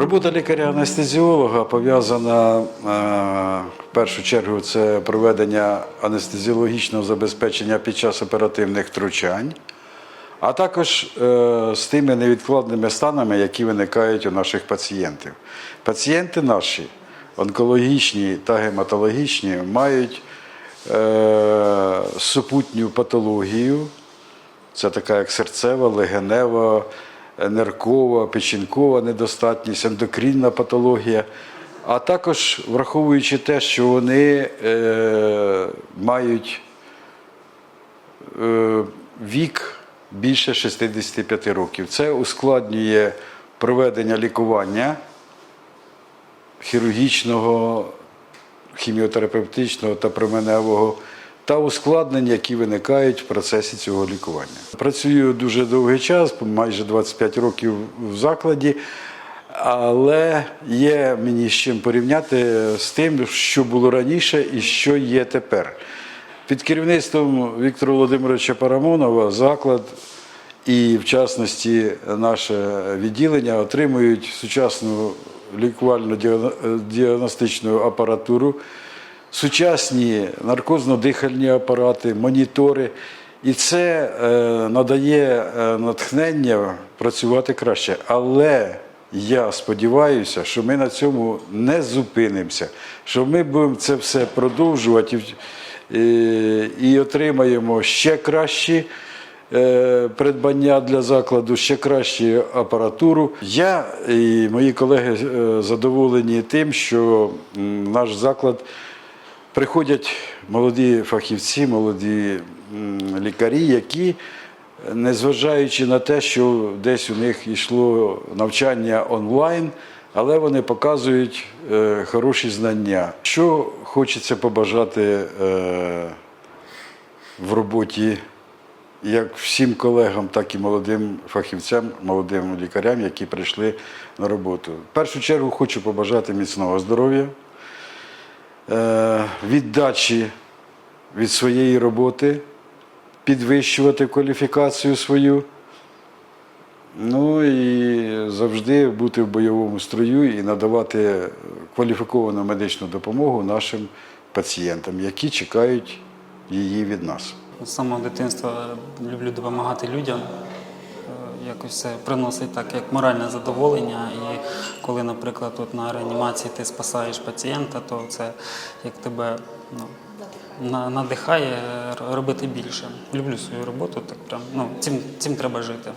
Робота лікаря-анестезіолога пов'язана е, в першу чергу це проведення анестезіологічного забезпечення під час оперативних втручань, а також е, з тими невідкладними станами, які виникають у наших пацієнтів. Пацієнти наші, онкологічні та гематологічні, мають е, супутню патологію, це така як серцева, легенева, неркова, печінкова недостатність, ендокринна патологія. А також враховуючи те, що вони е, мають е, вік більше 65 років. Це ускладнює проведення лікування хірургічного, хіміотерапевтичного та променевого та ускладнень, які виникають в процесі цього лікування. Працюю дуже довгий час, майже 25 років в закладі, але є мені з чим порівняти з тим, що було раніше і що є тепер. Під керівництвом Віктора Володимировича Парамонова заклад і, в частності, наше відділення отримують сучасну лікувально-діагностичну апаратуру, сучасні наркозно-дихальні апарати, монітори. І це е, надає е, натхнення працювати краще. Але я сподіваюся, що ми на цьому не зупинимося, що ми будемо це все продовжувати і, і, отримаємо ще кращі е, придбання для закладу, ще кращу апаратуру. Я і мої колеги е, задоволені тим, що наш заклад приходять молоді фахівці, молоді лікарі, які, незважаючи на те, що десь у них йшло навчання онлайн, але вони показують е, хороші знання. Що хочеться побажати е, в роботі як всім колегам, так і молодим фахівцям, молодим лікарям, які прийшли на роботу. В першу чергу хочу побажати міцного здоров'я, віддачі від своєї роботи, підвищувати кваліфікацію свою. Ну і завжди бути в бойовому строю і надавати кваліфіковану медичну допомогу нашим пацієнтам, які чекають її від нас. З самого дитинства люблю допомагати людям. Якось це приносить так як моральне задоволення. І коли, наприклад, тут на реанімації ти спасаєш пацієнта, то це як тебе ну, на- надихає робити більше. Люблю свою роботу, так прям ну, цим, цим треба жити.